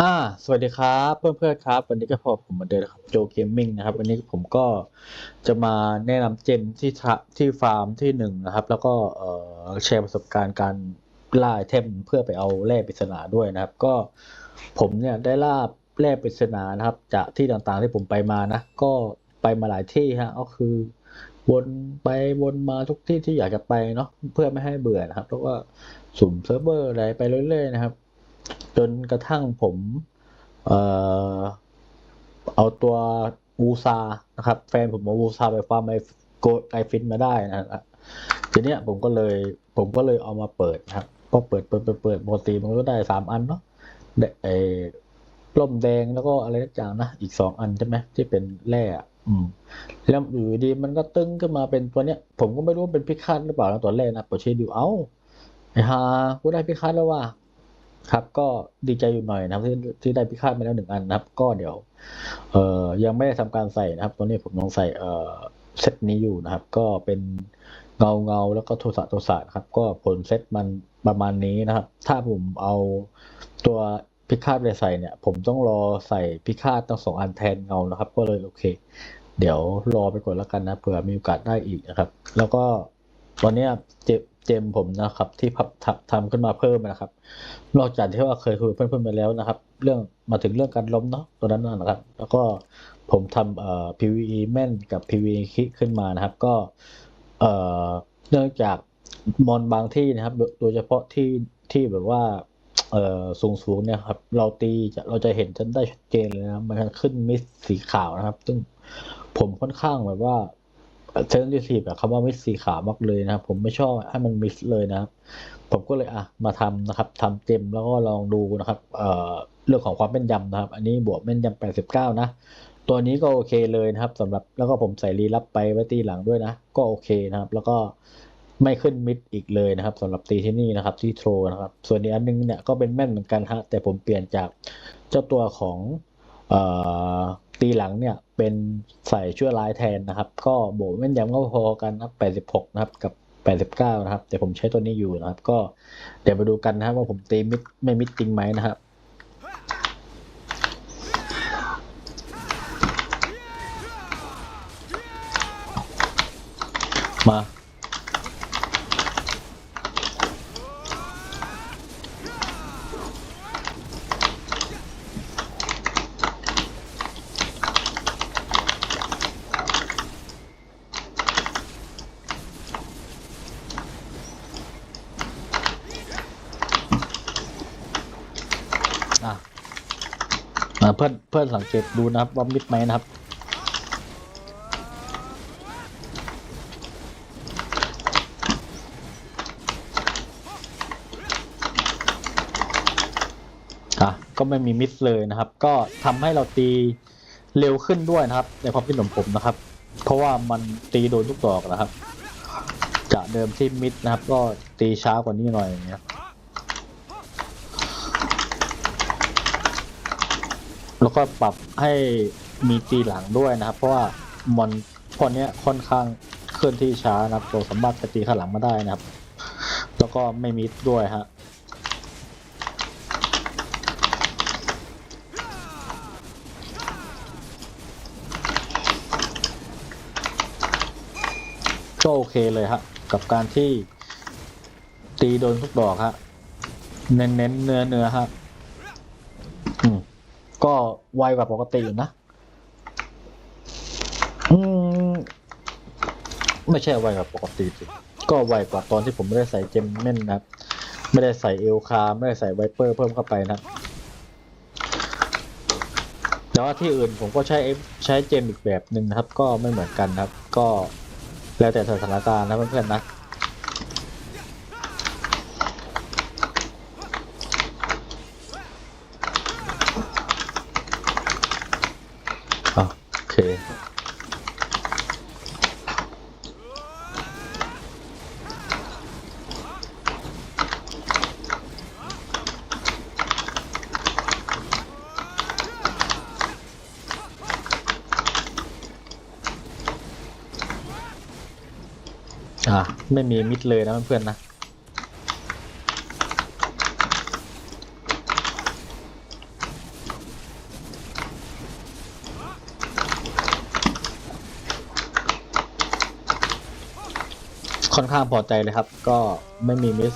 อ่า สวัสดีครับเพื่อนๆครับ วันนี้ก็พบผมเหมือนเดิมนครับโจเกมมิ่งนะครับ วันนี้ผมก็จะมาแนะนำเจมที่ที่ฟาร์มที่หนึ่งนะครับ แล้วก็เอ่อแชร์ประสบการณ์การล่าไอเทมเพื่อไปเอาแร่ปริศนาด้วยนะครับ ก็ผมเนี่ยได้ล่าแร่ปริศนานะครับ จากที่ต่างๆที่ผมไปมานะ ก็ไปมาหลายที่ฮะก็คือวนไปวนมาทุกที่ที่อยากจะไปเนาะเพื่อไม่ให้เบื่อนะครับแล้วก็สุ่มเซิร์ฟเวอร์อะไรไปเรื่อยๆนะครับ จนกระทั่งผมเอ่อเอาตัววูซานะครับ แฟนผมเอาวูซาไปฟาร์มไอโกไอฟินมาได้นะครับทีเนี้ยผมก็เลยผมก็เลยเอามาเปิดนะครับพอเปิดเปิดเปิดเปิดปกติมันก็ได้สามอันเนาะไอ้ล่มแดงแล้วก็อะไรสักอย่างนะ อีกสองอันใช่ไหมที่เป็นแร่อืม แล้วอยู่ดีมันก็ตึงขึ้นมาเป็นตัวเนี้ย ผมก็ไม่รู้ว่าเป็นพิฆาตหรือเปล่านะตัวแรกนะปิดเชดูเอ้าไอ้ฮากูได้พิฆาตแล้วว่ะ ครับก็ดีใจอยู่หน่อยนะครับที่ที่ได้พิฆาตมาแล้วหนึ่งอันนะครับ ก็เดี๋ยวเอ่อยังไม่ได้ทำการใส่นะครับตอนนี้ผมยังใส่เอ่อเซตนี้อยู่นะครับ ก็เป็นเงาเงาแล้วก็โทสะโทสะครับ ก็ผลเซตมันประมาณนี้นะครับ ถ้าผมเอาตัวพิฆาตไปใส่เนี่ย ผมต้องรอใส่พิฆาตทั้งสองอันแทนเงานะครับ ก็เลยโอเค เดี๋ยวรอไปก่อนแล้วกันนะเผื่อมีโอกาสได้อีกนะครับ แล้วก็ตอนนี้เจ็บ เจมผมนะครับ ที่พับทำขึ้นมาเพิ่มนะครับ นอกจากที่ว่าเคยคุยเพื่อนๆไปแล้วนะครับ เรื่องมาถึงเรื่องการล้มเนาะตัวนั้นนะนะครับ แล้วก็ผมทำเอ่อ PVE แม่นกับ PVE คิขึ้นมานะครับ ก็เอ่อเนื่องจากมอนบางที่นะครับ โดยเฉพาะที่ที่แบบว่าเอ่อสูงสูงเนี่ยครับ เราตีจะเราจะเห็นจนได้ชัดเจนเลยนะมันขึ้นมิสสีขาวนะครับ ซึ่งผมค่อนข้างแบบว่า เซนซิทีฟกับคำว่ามิสสีขาวมากเลยนะครับ ผมไม่ชอบให้มันมิสเลยนะครับ ผมก็เลยอะมาทำนะครับทำเต็มแล้วก็ลองดูนะครับเอ่อเรื่องของความแม่นยำนะครับ อันนี้บวกแม่นยำ89 นะ ตัวนี้ก็โอเคเลยนะครับสำหรับแล้วก็ผมใส่รีลับไปไว้ตีหลังด้วยนะ ก็โอเคนะครับ แล้วก็ไม่ขึ้นมิดอีกเลยนะครับสำหรับตีที่นี่นะครับที่โทรนะครับ ส่วนอีกอันนึงเนี่ยก็เป็นแม่นเหมือนกันฮะแต่ผมเปลี่ยนจากเจ้าตัวของเอ่อตีหลังเนี่ยเป็นใส่ชั่วร้ายแทนนะครับ ก็โบวกแม่นยำก็พอกันนะครับ86 นะครับกับ 89 นะครับ แต่ผมใช้ตัวนี้อยู่นะครับ ก็เดี๋ยวมาดูกันนะครับว่าผมตีมิดไม่มิดจริงไหมนะครับมา เพื่อนเพื่อนสังเกตดูนะครับว่ามิดไหมนะครับ อะ ก็ไม่มีมิสเลยนะครับ ก็ทำให้เราตีเร็วขึ้นด้วยนะครับ ในความคิดของผมนะครับ เพราะว่ามันตีโดนทุกดอกนะครับ จากเดิมที่มิดนะครับ ก็ตีช้ากว่านี้หน่อยอย่างเงี้ย แล้วก็ปรับให้มีตีหลังด้วยนะครับ เพราะว่ามันพอเนี้ยค่อนข้างเคลื่อนที่ช้านะครับเราสามารถไปตีข้างหลังมาได้นะครับ แล้วก็ไม่มิดด้วยฮะก็โอเคเลยฮะกับการที่ตีโดนทุกดอกฮะเน้นเน้นเนื้อเนื้อฮะ ก็ไวกว่าปกติอยู่นะ อืม ไม่ใช่ไวกว่าปกติสิก็ไวกว่าตอนที่ผมไม่ได้ใส่เจมเม่นนะครับ ไม่ได้ใส่เอลคาร์ไม่ได้ใส่ไวเปอร์เพิ่มเข้าไปนะแต่ว่าที่อื่นผมก็ใช้ใช้เจมอีกแบบหนึ่งนะครับ ก็ไม่เหมือนกันนะครับ ก็แล้วแต่สถานการณ์นะเพื่อนๆนะ อะโอ เค อะ ไม่มีมิดเลยนะเพื่อนๆนะ ข้างพอใจเลยครับ ก็ไม่มีมิส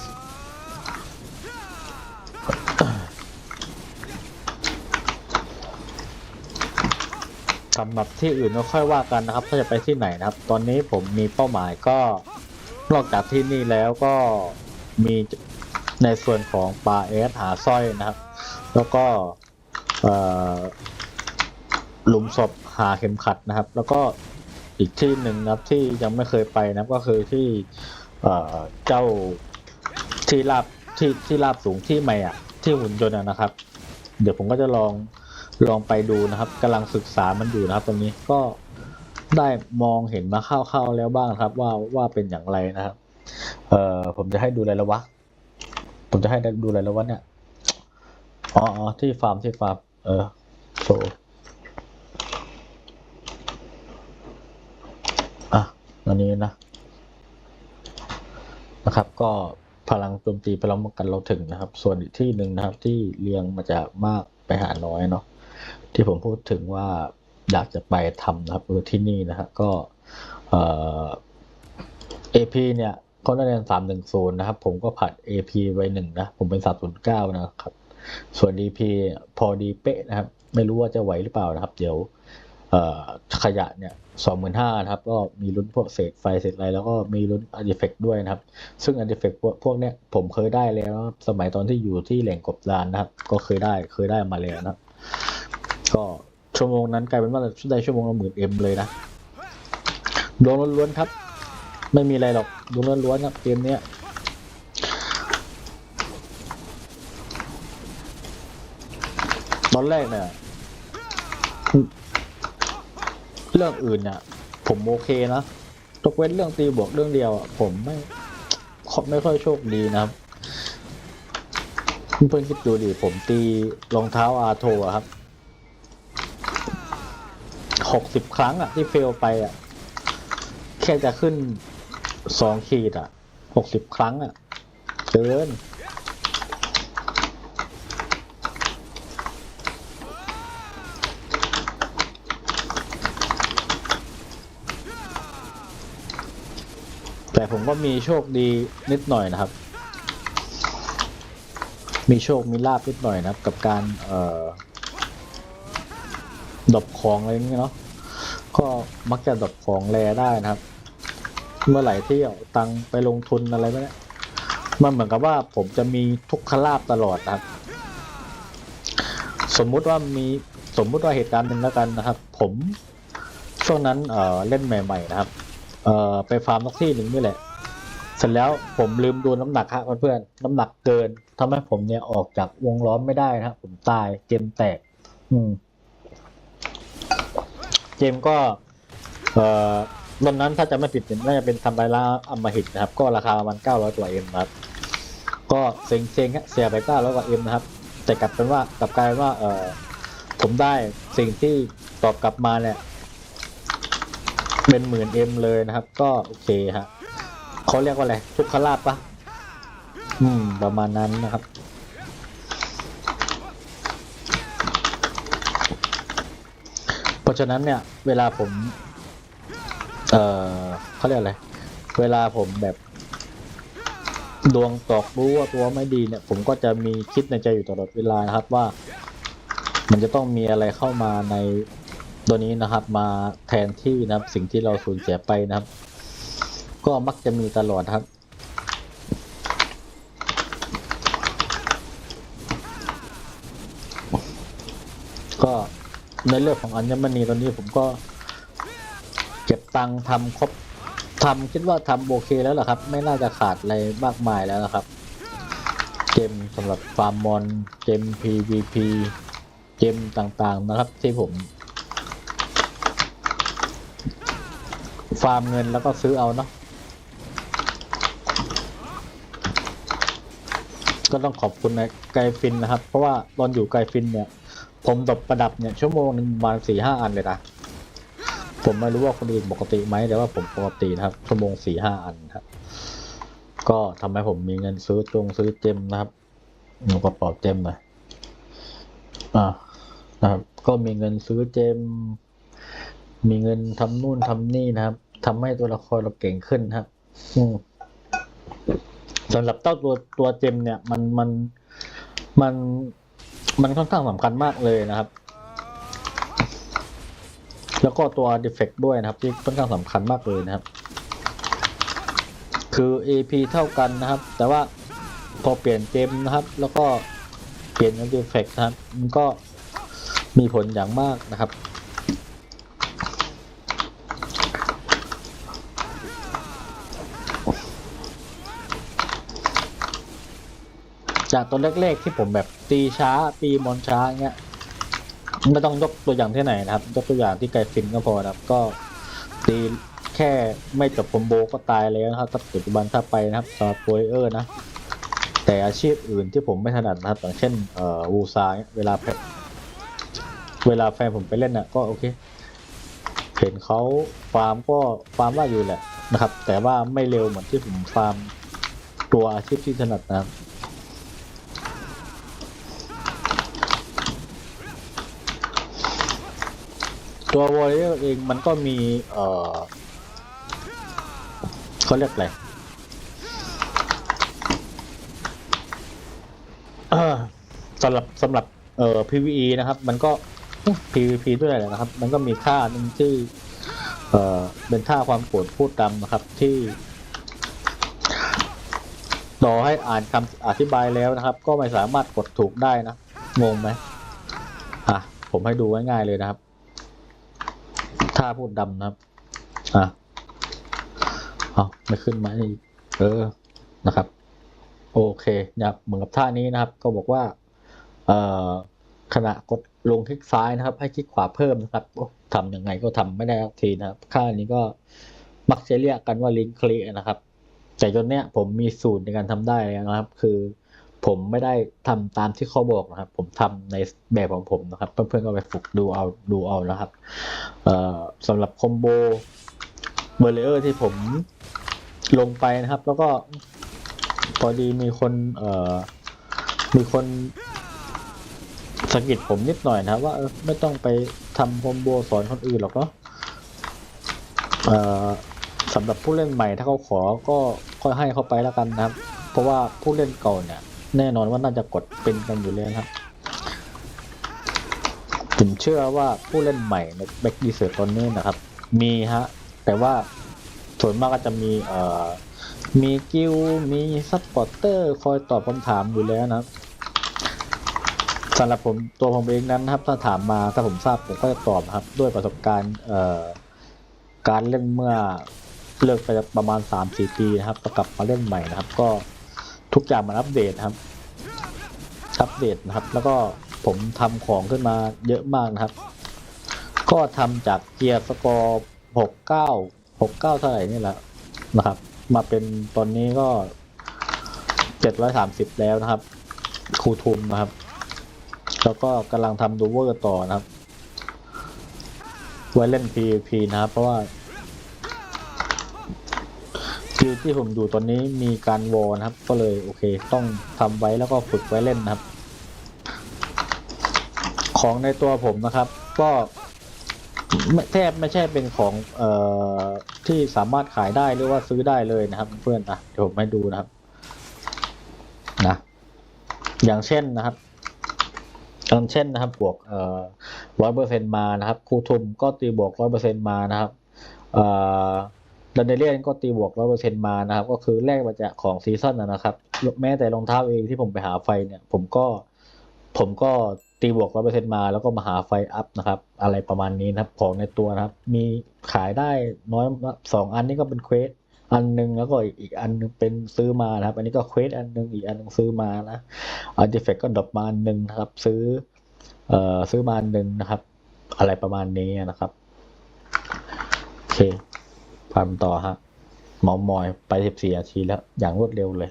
สำหรับที่อื่นก็ค่อยว่ากันนะครับ ถ้าจะไปที่ไหนนะครับ ตอนนี้ผมมีเป้าหมายก็นอกจากที่นี่แล้วก็มีในส่วนของปลาเอสหาสร้อยนะครับ แล้วก็หลุมศพหาเข็มขัดนะครับ แล้วก็ อีกที่หนึ่งนะครับที่ยังไม่เคยไปนะครับก็คือที่เอ่อเจ้าที่ราบที่ที่ราบสูงที่ใหม่อะ ที่หุ่นยนต์อะนะครับ เดี๋ยวผมก็จะลองลองไปดูนะครับกำลังศึกษามันอยู่นะครับ ตรงนี้ก็ได้มองเห็นมาคร่าวๆแล้วบ้างครับ ว่าว่าเป็นอย่างไรนะครับ เอ่อผมจะให้ดูอะไรแล้ววะ ผมจะให้ดูอะไรแล้ววะเนี่ยอ๋ออ๋อที่ฟาร์มที่ฟาร์มเออโชว์ อันนี้นะ นะครับ ก็พลังโจมตีพลังป้องกันเราถึงนะครับ ส่วนอีกที่หนึ่งนะครับ ที่เรียงมาจากมากไปหาน้อยเนาะที่ผมพูดถึงว่าอยากจะไปทำนะครับคือที่นี่นะฮะก็เอ่อ AP เนี่ยเขาได้เรียนสามหนึ่งศูนย์นะครับ ผมก็ผัด AP ไว้หนึ่งนะ ผมเป็นสามศูนย์เก้านะครับ ส่วน DP พอดีเป๊ะนะครับ ไม่รู้ว่าจะไหวหรือเปล่านะครับ เดี๋ยวขยะเนี่ย สองหมื่นห้านะครับ ก็มีลุ้นพวกเศษไฟเศษอะไรแล้วก็มีลุ้นอาร์ติเฟกด้วยนะครับ ซึ่งอาร์ติเฟกพวกพวกเนี้ยผมเคยได้แล้วสมัยตอนที่อยู่ที่แหล่งกบดานนะครับ ก็เคยได้เคยได้มาแล้วนะก็ชั่วโมงนั้นกลายเป็นว่าได้ชั่วโมงละหมื่นเอ็มเลยนะดวงล้วนๆครับ ไม่มีอะไรหรอกดวงล้วนๆครับเกมเนี้ยตอนแรกเนี่ย เรื่องอื่นเนี่ยผมโอเคนะยกเว้นเรื่องตีบวกเรื่องเดียวอะผมไม่ไม่ค่อยโชคดีนะครับ เพื่อนคิดดูดิผมตีรองเท้าอาโทอะครับหกสิบครั้งอะที่เฟลไปอะแค่จะขึ้นสองขีดอะหกสิบครั้งอะเกิน ผมก็มีโชคดีนิดหน่อยนะครับ มีโชคมีลาบนิดหน่อยนะครับ กับการเอ่อดรอปของอะไรอย่างเงี้ยเนาะก็มักจะดรอปของแรได้นะครับ เมื่อไหร่ที่เอาตังไปลงทุนอะไรไปเนี่ยมันเหมือนกับว่าผมจะมีทุกขลาบตลอดนะครับ สมมุติว่ามีสมมุติว่าเหตุการณ์หนึ่งแล้วกันนะครับ ผมช่วงนั้นเอ่อเล่นใหม่ ๆ นะครับ เอ่อไปฟาร์มนกที่หนึ่งนี่แหละ เสร็จแล้วผมลืมดูน้ำหนักครับเพื่อนๆน้ำหนักเกินทำให้ผมเนี่ยออกจากวงล้อมไม่ได้นะครับผมตายเกมแตก อืม เกมก็ เอ่อตอนนั้นถ้าจะไม่ผิดน่าจะเป็นทำลายล้าอำมหิตนะครับ ก็ราคาประมาณเก้าร้อยกว่าเอ็มนะครับ ก็เซ็งเซ็งฮะเสียไปเก้าร้อยกว่าเอ็มนะครับ แต่กลับเป็นว่ากลับกลายเป็นว่า เอ่อผมได้สิ่งที่ตอบกลับมาเนี่ย เป็นหมื่นเอ็มเลยนะครับ ก็โอเคฮะเขาเรียกว่าอะไรทุกขลาบปะอืม ประมาณนั้นนะครับ เพราะฉะนั้นเนี่ย เวลาผม เอ่อเขาเรียกอะไร เวลาผมแบบ ดวงตกรู้ว่าตัวไม่ดีเนี่ย ผมก็จะมีคิดในใจอยู่ตลอดเวลานะครับว่า มันจะต้องมีอะไรเข้ามาใน ตัวนี้นะครับมาแทนที่นะครับสิ่งที่เราสูญเสียไปนะครับ ก็มักจะมีตลอดครับ ก็ในเรื่องของอัญมณีตอนนี้ผมก็ เก็บตังค์ทำครบทำคิดว่าทำโอเคแล้วล่ะครับ ไม่น่าจะขาดอะไรมากมายแล้วนะครับ เกมสำหรับฟาร์มมอน เกม PVP เกมต่างๆนะครับที่ผม ฟาร์มเงินแล้วก็ซื้อเอาเนาะก็ต้องขอบคุณในไกฟินนะครับ เพราะว่าตอนอยู่ไกฟินเนี่ย ผมตบประดับเนี่ยชั่วโมงหนึ่งประมาณสี่ห้าอันเลยนะผมไม่รู้ว่าคนอื่นปกติไหมแต่ว่าผมปกตินะครับ ชั่วโมงสี่ห้าอันครับ ก็ทำให้ผมมีเงินซื้อจงซื้อเจมนะครับหนูกระเป๋าเจมหน่อยอ่านะครับ ก็มีเงินซื้อเจม มีเงินทำนู่นทำนี่นะครับทำให้ตัวละครเราเก่งขึ้นครับอืมสำหรับเจ้าตัวตัวเจมเนี่ย มันมันมันมันค่อนข้างสำคัญมากเลยนะครับ แล้วก็ตัว defect ด้วยนะครับ ที่ค่อนข้างสำคัญมากเลยนะครับ คือ AP เท่ากันนะครับ แต่ว่าพอเปลี่ยนเจมนะครับ แล้วก็เปลี่ยน defect นะครับ มันก็มีผลอย่างมากนะครับ จากตอนแรกๆที่ผมแบบตีช้าตีมอนช้าเงี้ยไม่ต้องยกตัวอย่างที่ไหนนะครับ ยกตัวอย่างที่ไกฟินก็พอนะครับ ก็ตีแค่ไม่จบคอมโบก็ตายแล้วนะครับถ้าปัจจุบันถ้าไปนะครับสำหรับโปรเออร์นะ แต่อาชีพอื่นที่ผมไม่ถนัดนะครับอย่างเช่นเอ่อวูซาเนี่ยเวลาแพเวลาแฟนผมไปเล่นน่ะก็โอเค เห็นเขาฟาร์มก็ฟาร์มได้อยู่แหละนะครับ แต่ว่าไม่เร็วเหมือนที่ผมฟาร์มตัวอาชีพที่ถนัดนะครับ ตัววอลเลอร์เองมันก็มี เออเขาเรียกอะไรสำหรับสำหรับเอ่อ PVE นะครับ มันก็ PVP ด้วยแหละนะครับ มันก็มีค่าหนึ่งที่เอ่อเป็นค่าความโกรธพูดดำนะครับที่ต่อให้อ่านคำอธิบายแล้วนะครับ ก็ไม่สามารถกดถูกได้นะ งงไหมอะ ผมให้ดูง่ายๆเลยนะครับ ถ้าพูดดำนะครับ อะเอาไม่ขึ้นมาอีกเออนะครับ โอเคนะครับเหมือนกับท่านี้นะครับ ก็บอกว่า เอ่อขณะกดลงคลิกซ้ายนะครับ ให้คลิกขวาเพิ่มนะครับโอ้ทำยังไงก็ทำไม่ได้ทีนะครับค่านี้ก็มักจะเรียกกันว่าลิงคลิกนะครับ แต่จนเนี้ยผมมีสูตรในการทำได้แล้วนะครับ คือ ผมไม่ได้ทำตามที่เขาบอกนะครับ ผมทำในแบบของผมนะครับ เพื่อนๆก็ไปฝึกดูเอาดูเอานะครับเออสำหรับคอมโบเบอร์เลอร์ที่ผมลงไปนะครับ แล้วก็พอดีมีคนเอ่อมีคนสะกิดผมนิดหน่อยนะครับ ว่าไม่ต้องไปทำคอมโบสอนคนอื่นหรอกเนาะสำหรับผู้เล่นใหม่ถ้าเขาขอก็ค่อยให้เขาไปแล้วกันนะครับ เพราะว่าผู้เล่นเก่าเนี่ย แน่นอนว่าน่าจะกดเป็นกันอยู่แล้วครับผมเชื่อว่าผู้เล่นใหม่ในแบ็กดีเซอร์ตอนนี้นะครับ มีฮะ แต่ว่าส่วนมากก็จะมีเอ่อมีกิลมีซัพพอร์เตอร์คอยตอบคำถามอยู่แล้วนะสำหรับผมตัวผมเองนั้นนะครับถ้าถามมาถ้าผมทราบผมก็จะตอบครับ ด้วยประสบการณ์เอ่อการเล่นเมื่อเลิกไปประมาณ3-4ปีนะครับกลับมาเล่นใหม่นะครับ ก็ ทุกอย่างมันอัปเดตครับ อัปเดตนะครับ แล้วก็ผมทำของขึ้นมาเยอะมากนะครับ ก็ทำจากเกียร์สกอร์หกเก้าหกเก้าเท่าไหร่นี่แหละนะครับ มาเป็นตอนนี้ก็เจ็ดร้อยสามสิบแล้วนะครับ ครูทุมนะครับ แล้วก็กำลังทำดูเวอร์ต่อนะครับ ไว้เล่น PVP นะครับ เพราะว่า คือที่ผมอยู่ตอนนี้มีการวอลนะครับ ก็เลยโอเค ต้องทำไว้แล้วก็ฝึกไว้เล่นนะครับ ของในตัวผมนะครับ ก็แทบไม่ใช่เป็นของเอ่อที่สามารถขายได้หรือว่าซื้อได้เลยนะครับเพื่อนๆนะเดี๋ยวผมให้ดูนะครับนะอย่างเช่นนะครับอย่างเช่นนะครับบวกเอ่อร้อยเปอร์เซ็นมานะครับครูทุมก็ตีบวกร้อยเปอร์เซ็นมานะครับเอ่อ ดันเดเลียนก็ตีบวกร้อยเปอร์เซ็นต์มานะครับ ก็คือแลกมาจากของซีซั่นนะครับ แม้แต่รองเท้าเองที่ผมไปหาไฟเนี่ย ผมก็ผมก็ตีบวกร้อยเปอร์เซ็นต์มาแล้วก็มาหาไฟอัพนะครับ อะไรประมาณนี้นะครับ ของในตัวนะครับ มีขายได้น้อยสองอันนี้ก็เป็นเควสอันหนึงแล้วก็อีกอันหนึงเป็นซื้อมานะครับ อันนี้ก็เควสอันหนึงอีกอันหนึงซื้อมานะอาร์ติเฟกก็ดรอปมาอันหนึ่งนะครับ ซื้อเอ่อซื้อมาอันหนึ่งนะครับ อะไรประมาณนี้นะครับโอเค พันต่อฮะเมามอยไปสิบสี่นาทีแล้ว อย่างรวดเร็วเลย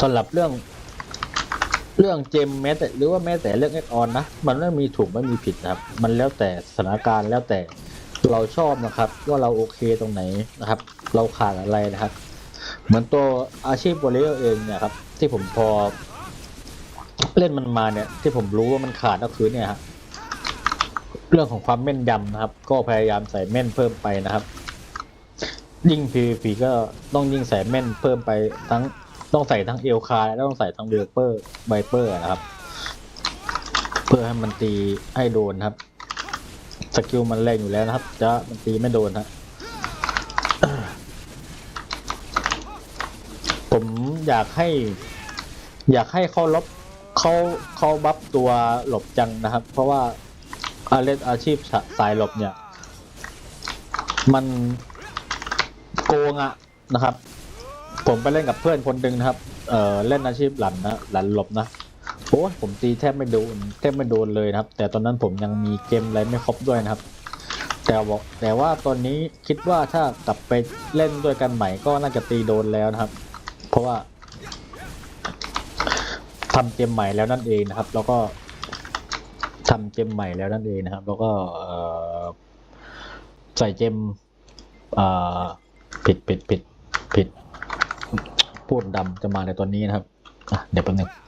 สำหรับเรื่อง เรื่องเจมแม้แต่หรือว่าแม้แต่เรื่องเอ็ดออนนะ มันไม่มีถูกไม่มีผิดนะครับ มันแล้วแต่สถานการณ์แล้วแต่ เราชอบนะครับ ว่าเราโอเคตรงไหนนะครับ เราขาดอะไรนะครับ เหมือนตัวอาชีพวอลเลย์เองเนี่ยครับ ที่ผมพอเล่นมันมาเนี่ย ที่ผมรู้ว่ามันขาดก็คือเนี่ยฮะเรื่องของความแม่นยำนะครับ ก็พยายามใส่แม่นเพิ่มไปนะครับ ยิ่ง PVP ก็ต้องยิ่งใส่แม่นเพิ่มไปทั้งต้องใส่ทั้งเอลคาและต้องใส่ทั้งเวเปอร์ไบเปอร์นะครับ เพื่อให้มันตีให้โดนครับ สกิลมันแรงอยู่แล้วนะครับจะมันตีไม่โดนฮะผมอยากให้ อยากให้เขาลบเขาเขาบัฟตัวหลบจังนะครับ เพราะว่าอาเล่นอาชีพสายหลบเนี่ย มันโกงอะนะครับ ผมไปเล่นกับเพื่อนคนหนึ่งนะครับ เออเล่นอาชีพหลันนะหลันหลบนะ โอ้ยผมตีแทบไม่โดนแทบไม่โดนเลยนะครับ แต่ตอนนั้นผมยังมีเกมอะไรไม่ครบด้วยนะครับ แต่บอกแต่ว่าตอนนี้คิดว่าถ้ากลับไปเล่นด้วยกันใหม่ก็น่าจะตีโดนแล้วนะครับ เพราะว่าทำเกมใหม่แล้วนั่นเองนะครับ แล้วก็ทำเกมใหม่แล้วนั่นเองนะครับ แล้วก็ใส่เกมผิดผิดผิดผิดพูดดำจะมาในตอนนี้นะครับเดี๋ยวแป๊บนึง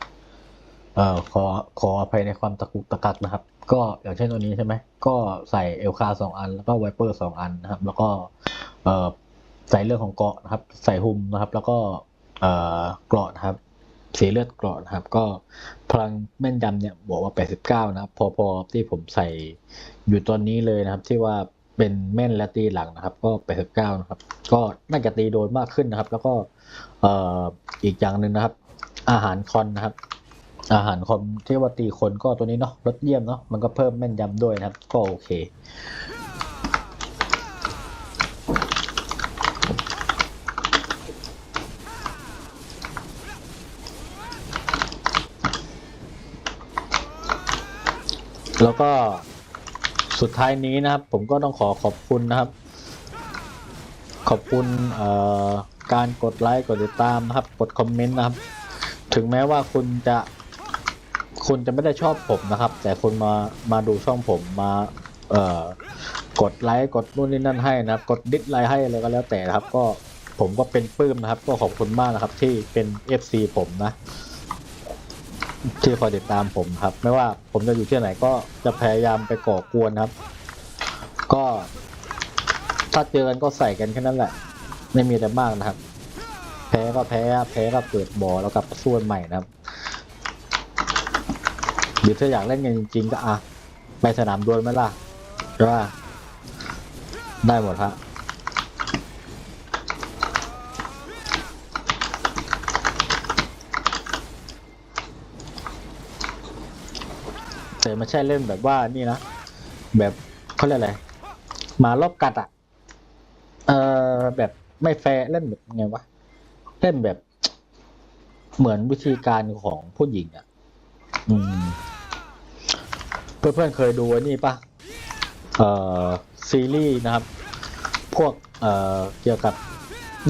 เอ่อขอขออภัยในความตะกุกตะกักนะครับ ก็อย่างเช่นตัวนี้ใช่ไหมก็ใส่เอลคาสองอัน แล้วก็ไวเปอร์สองอันนะครับ แล้วก็เอ่อใส่เรื่องของเกาะนะครับ ใส่ฮุมนะครับ แล้วก็เอ่อเกราะนะครับสีเลือดเกราะนะครับ ก็พลังแม่นยำเนี่ยบอกว่า 89 นะครับ พอๆที่ผมใส่อยู่ตอนนี้เลยนะครับ ที่ว่าเป็นแม่นและตีหลังนะครับ ก็ 89 นะครับ ก็น่าจะตีโดนมากขึ้นนะครับ แล้วก็เอ่ออีกอย่างหนึ่งนะครับ อาหารคอนนะครับ อาหารคอนที่ว่าตีคนก็ตัวนี้เนาะลดเยี่ยมเนาะมันก็เพิ่มแม่นยำด้วยนะครับ ก็โอเค แล้วก็สุดท้ายนี้นะครับ ผมก็ต้องขอขอบคุณนะครับ ขอบคุณการกดไลค์กดติดตามนะครับ กดคอมเมนต์นะครับ ถึงแม้ว่าคุณจะ คุณจะไม่ได้ชอบผมนะครับ แต่คุณมามาดูช่องผมมาเอ่อกดไลค์กดนู่นนี่นั่นให้นะครับ กดดิสไลค์ให้อะไรก็แล้วแต่นะครับ ก็ผมก็เป็นปลื้มนะครับ ก็ขอบคุณมากนะครับ ที่เป็น FC ผมนะ ที่คอยติดตามผมครับ ไม่ว่าผมจะอยู่ที่ไหนก็จะพยายามไปก่อกวนครับ ก็ถ้าเจอกันก็ใส่กันแค่นั้นแหละ ไม่มีอะไรมากนะครับ แพ้ก็แพ้ แพ้ก็เปิดบอแล้วกลับสู้ใหม่นะครับ หรือถ้าอยากเล่นกันจริง ๆ ก็อะไปสนามดวลไหมล่ะใช่ป่ะได้หมดฮะแต่ไม่ใช่เล่นแบบว่านี่นะแบบเขาเรียกอะไรหมารอบกัดอะ เออแบบไม่แฟร์เล่นแบบไงวะเล่นแบบ เหมือนวิธีการของผู้หญิงอะ อืม เพื่อนๆเคยดูไอ้นี่ปะเอ่อซีรีส์นะครับ พวกเอ่อเกี่ยวกับ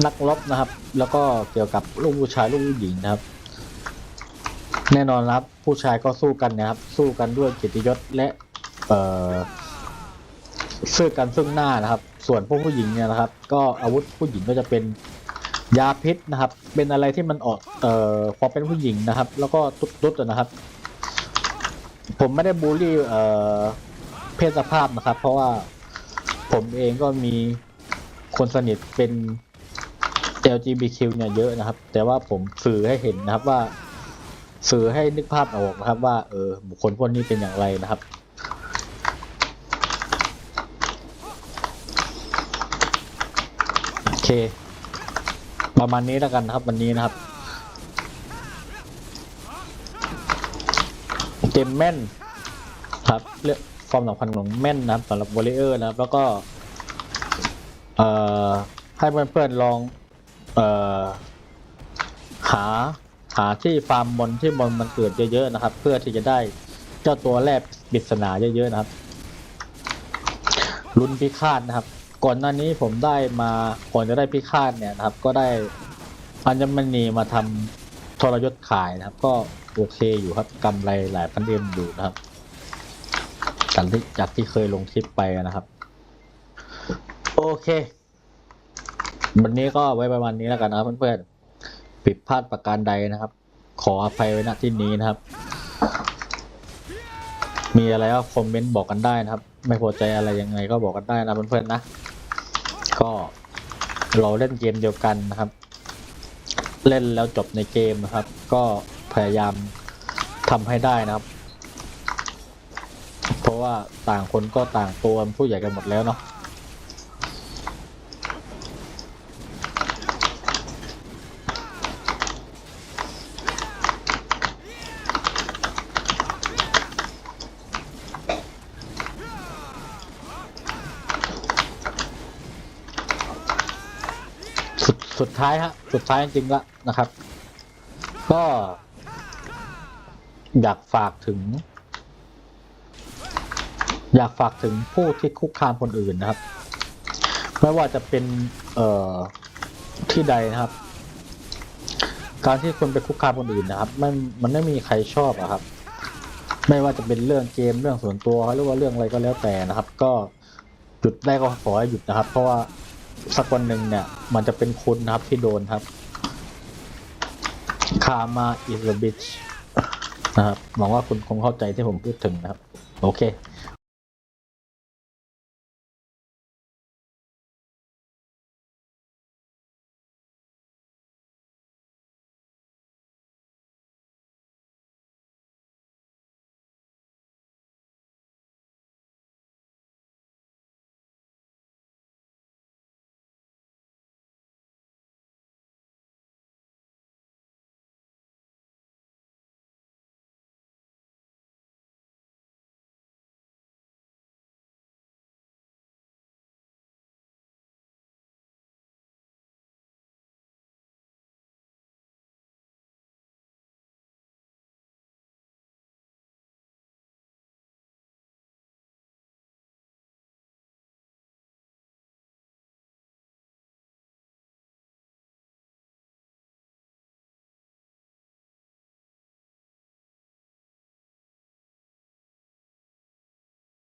นักรบนะครับ แล้วก็เกี่ยวกับลูกผู้ชายลูกผู้หญิงนะครับ แน่นอนครับ ผู้ชายก็สู้กันนะครับ สู้กันด้วยเกียรติยศและเอ่อซึ่งกันซึ่งหน้านะครับ ส่วนพวกผู้หญิงเนี่ยนะครับ ก็อาวุธผู้หญิงก็จะเป็นยาพิษนะครับ เป็นอะไรที่มันออกเอ่อพอเป็นผู้หญิงนะครับ แล้วก็ตุ๊ดๆนะครับ ผมไม่ได้บูลลี่เอ่อเพศสภาพนะครับ เพราะว่าผมเองก็มีคนสนิทเป็น LGBTQ เนี่ยเยอะนะครับ แต่ว่าผมสื่อให้เห็นนะครับว่า สื่อให้นึกภาพออกนะครับ ว่าเออบุคคลพวกนี้เป็นอย่างไรนะครับโอเค ประมาณนี้แล้วกันนะครับวันนี้นะครับ กมแม่นครับเรื่องความสำคัญของแม่นนะครับสำหรับวอลเลเยอร์นะครับ แล้วก็เอ่อให้เพื่อนๆลองเอ่อหาหาที่ฟาร์มบอลที่บอลมันเกิดเยอะๆนะครับ เพื่อที่จะได้เจ้าตัวแรกปริศนาเยอะๆนะครับลุ้นพิฆาตนะครับ ก่อนหน้านี้ผมได้มาก่อนจะได้พิฆาตเนี่ยนะครับ ก็ได้อัญมณีมาทำทรยศขายนะครับ ก็ โอเคอยู่ครับกำไรหลายพันเอ็มอยู่นะครับจากที่จากที่เคยลงคลิปไปนะครับ โอเควันนี้ก็ไว้ประมาณนี้แล้วกันนะเพื่อนๆผิดพลาดประการใดนะครับ ขออภัยไว้ณที่นี้นะครับ มีอะไรก็คอมเมนต์บอกกันได้นะครับ ไม่พอใจอะไรยังไงก็บอกกันได้นะเพื่อนๆนะ ก็เราเล่นเกมเดียวกันนะครับ เล่นแล้วจบในเกมนะครับ ก็ พยายามทำให้ได้นะครับ เพราะว่าต่างคนก็ต่างตัวผู้ใหญ่กันหมดแล้วเนาะสุดสุดท้ายฮะ สุดท้ายจริงๆละนะครับ ก็ อยากฝากถึง อยากฝากถึงผู้ที่คุกคามคนอื่นนะครับ ไม่ว่าจะเป็นเอ่อที่ใดนะครับ การที่คนไปคุกคามคนอื่นนะครับมันมันไม่มีใครชอบอะครับ ไม่ว่าจะเป็นเรื่องเกมเรื่องส่วนตัวหรือว่าเรื่องอะไรก็แล้วแต่นะครับ ก็หยุดได้ก็ขอให้หยุดนะครับ เพราะว่าสักวันหนึ่งเนี่ย มันจะเป็นคุณนะครับที่โดนครับคามา is a bitch นะครับหวังว่าคุณคงเข้าใจที่ผมพูดถึงนะครับ โอเค